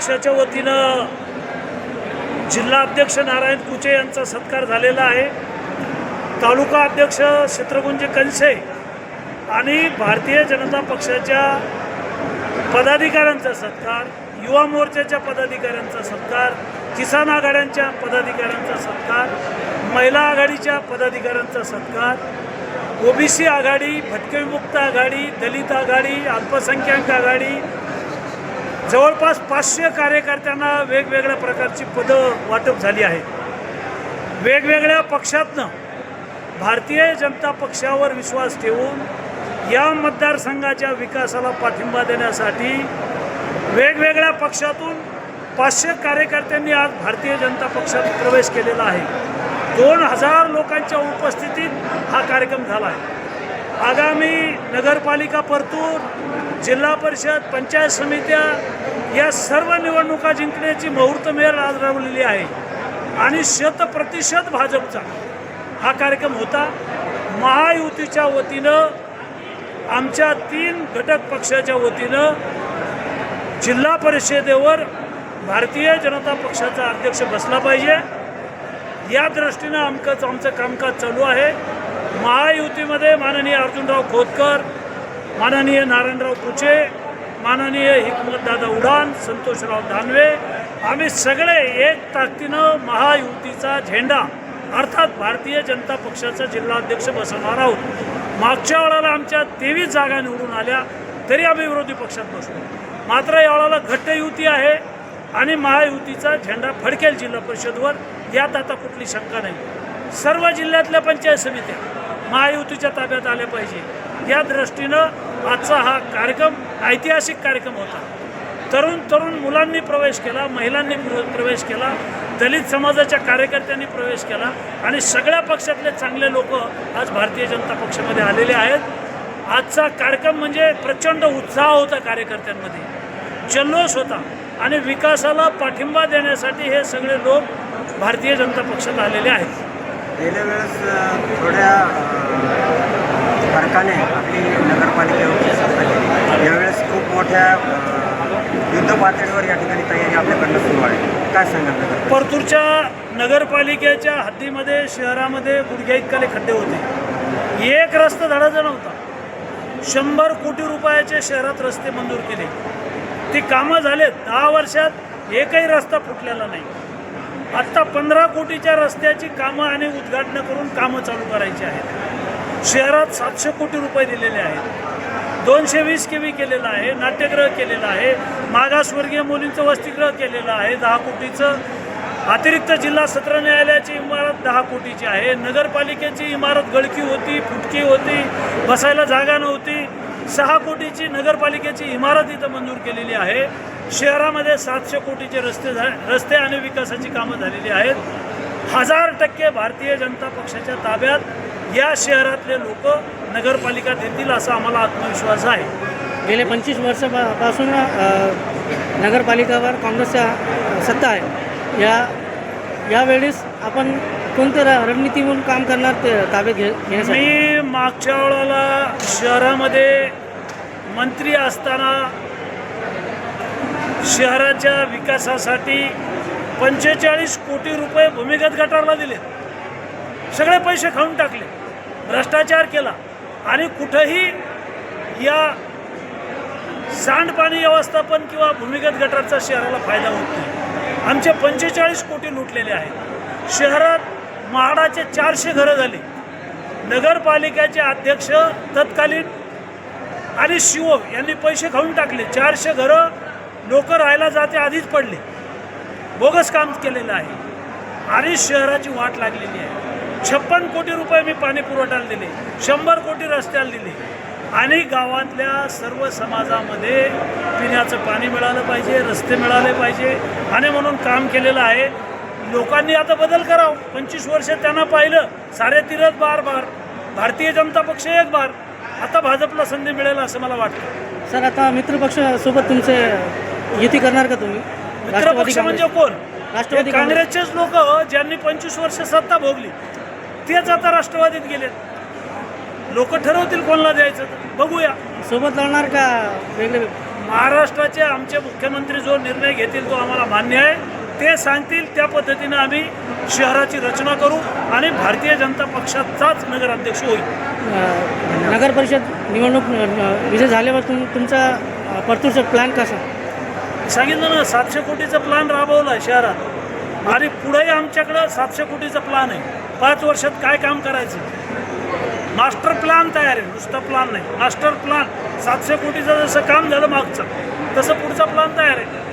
पक्षाच्या वतीनं जिल्हा अध्यक्ष नारायण कुचे यांचा सत्कार झालेला आहे. तालुका अध्यक्ष शत्रुघ्नजी कंसे आणि भारतीय जनता पक्षाच्या पदाधिकाऱ्यांचा सत्कार युवा मोर्चाच्या पदाधिकाऱ्यांचा सत्कार किसान आघाड्यांच्या पदाधिकाऱ्यांचा सत्कार महिला आघाडीच्या पदाधिकाऱ्यांचा सत्कार ओबीसी आघाडी भटकेविमुक्त आघाडी दलित आघाडी अल्पसंख्याक आघाडी जवळपास पाचशे कार्यकर्त्यांना वेगवेगळ्या प्रकारची पदं वाटप झाली आहेत. वेगवेगळ्या पक्षातनं भारतीय जनता पक्षावर विश्वास ठेवून या मतदारसंघाच्या विकासाला पाठिंबा देण्यासाठी वेगवेगळ्या पक्षातून पाचशे कार्यकर्त्यांनी आज भारतीय जनता पक्षात प्रवेश केलेला आहे. दोन हजार लोकांच्या उपस्थितीत हा कार्यक्रम झाला आहे. आगामी नगरपालिका परतूर जिल्हा परिषद पंचायत समित्या या सर्व निवडणुका जिंकण्याची मुहूर्तमेळ आज राबवलेली आहे. आणि शतप्रतिशत भाजपचा हा कार्यक्रम होता. महायुतीच्या वतीनं आमच्या तीन घटक पक्षाच्या वतीनं जिल्हा परिषदेवर भारतीय जनता पक्षाचा अध्यक्ष बसला पाहिजे. या दृष्टीनं आमकंच आमचं कामकाज चालू आहे. महायुतीमध्ये माननीय अर्जुनराव खोतकर माननीय नारायणराव कुचे माननीय हिकमतदादा उडान संतोषराव दानवे आम्ही सगळे एक ताकदीनं महायुतीचा झेंडा अर्थात भारतीय जनता पक्षाचा जिल्हाध्यक्ष बसवणार आहोत. मागच्या वेळेला आमच्या तेवीस जागा निवडून आल्या तरी आम्ही विरोधी पक्षात बसलो. मात्र या वेळाला घट्ट युती आहे आणि महायुतीचा झेंडा फडकेल जिल्हा परिषदवर यात आता कुठली शंका नाही. सर्व जिल्ह्यातल्या पंचायत समित्या महायुतीच्या ताब्यात आल्या पाहिजे. या दृष्टीनं आजचा हा कार्यक्रम ऐतिहासिक कार्यक्रम होता. तरुण तरुण मुलांनी प्रवेश केला महिलांनी प्रवेश केला दलित समाजाच्या कार्यकर्त्यांनी प्रवेश केला आणि सगळ्या पक्षातले चांगले लोक आज भारतीय जनता पक्षामध्ये आलेले आहेत. आजचा कार्यक्रम म्हणजे प्रचंड उत्साह होता कार्यकर्त्यांमध्ये. जल्लोष होता आणि विकासाला पाठिंबा देण्यासाठी हे सगळे लोक भारतीय जनता पक्षात आलेले आहेत. गेल्या वेळेस थोड्या फरकाने आपली नगरपालिकेवरची सत्ता केली यावेळेस खूप मोठ्या युद्ध पातळीवर या ठिकाणी तयारी आपल्याकडनं सुरू आहे. काय सांगाल परतूरच्या नगरपालिकेच्या हद्दीमध्ये शहरामध्ये गुडघ्या इतकाले खड्डे होते. एक रस्ता धडाचा नव्हता. शंभर कोटी रुपयाचे शहरात रस्ते मंजूर केले. ती कामं झालेत. दहा वर्षात एकही रस्ता फुटलेला नाही. आत्ता पंधरा कोटीच्या रस्त्याची कामं आणि उद्घाटनं करून कामं चालू करायची आहेत. शहरात सातशे कोटी रुपये दिलेले आहेत. दोनशे वीस के व्ही केलेलं आहे नाट्यगृह केलेलं आहे मागासवर्गीय मुलींचं वसतिगृह केलेलं आहे दहा कोटीचं. अतिरिक्त जिल्हा सत्र न्यायालयाची इमारत दहा कोटीची आहे. नगरपालिकेची इमारत गळकी होती फुटकी होती बसायला जागा नव्हती. सहा कोटीची नगरपालिकेची इमारत इथं मंजूर केलेली आहे. शहरामध्ये सातशे कोटीचे रस्ते झा रस्ते आणि विकासाची कामं झालेली आहेत. हजार टक्के भारतीय जनता पक्षाच्या ताब्यात या शहरातले लोक नगरपालिका देतील असा आम्हाला आत्मविश्वास आहे. गेले पंचवीस वर्षापासून नगरपालिकावर काँग्रेसच्या सत्ता आहे. या यावेळेस आपण कोणत्या रणनीती म्हणून काम करणार ते ताब्यात घे मी मागच्या वेळेला शहरामध्ये मंत्री असताना शहराच्या विकासासाठी पंचेचाळीस कोटी रुपये भूमिगत गटारला दिले. सगळे पैसे खाऊन टाकले. भ्रष्टाचार केला. आणि कुठंही या सांडपाणी व्यवस्थापन किंवा भूमिगत गटारचा शहराला फायदा होत नाही. आमचे पंचेचाळीस कोटी लुटलेले आहेत. शहरात म्हाडाचे चारशे घरं झाली. नगरपालिकेचे अध्यक्ष तत्कालीन आणि शिव यांनी पैसे खाऊन टाकले. चारशे घरं लोक राहायला जाते आधीच पडले. बोगस काम केलेलं आहे. आणि शहराची वाट लागलेली आहे. छप्पन कोटी रुपये मी पाणी पुरवठ्याला दिले. शंभर कोटी रस्त्याला दिले. आणि गावातल्या सर्व समाजामध्ये पिण्याचं पाणी मिळालं पाहिजे रस्ते मिळाले पाहिजे. आणि म्हणून काम केलेलं आहे. लोकांनी आता बदल करावं. पंचवीस वर्ष त्यांना पाहिलं. साडेतीरच बार बार. भारतीय जनता पक्ष एक बार. आता भाजपला संधी मिळेल असं मला वाटतं. सर आता मित्रपक्षासोबत तुमचे युती करणार का तुम्ही? मित्र पक्ष म्हणजे कोण? राष्ट्रवादी काँग्रेसचेच लोक ज्यांनी पंचवीस वर्ष सत्ता भोगली तेच आता राष्ट्रवादीत गेलेत. लोक ठरवतील कोणाला द्यायचं. बघूया. सोबत लढणार का वेगळे महाराष्ट्राचे आमचे मुख्यमंत्री जो निर्णय घेतील तो आम्हाला मान्य आहे. ते सांगतील त्या पद्धतीनं आम्ही शहराची रचना करू आणि भारतीय जनता पक्षाचाच नगराध्यक्ष होईल. नगर परिषद निवडणूक विजय झाल्यावर तुम तुमचा परतूरचा प्लॅन कसा? सांगितलं ना सातशे कोटीचा प्लॅन राबवला आहे शहरात. आणि पुढेही आमच्याकडं सातशे कोटीचा प्लॅन आहे. पाच वर्षात काय काम करायचं? मास्टर प्लॅन तयार आहे नुसतं प्लॅन नाही. मास्टर प्लॅन सातशे कोटीचं जसं काम झालं मागचं तसं पुढचा प्लॅन तयार आहे.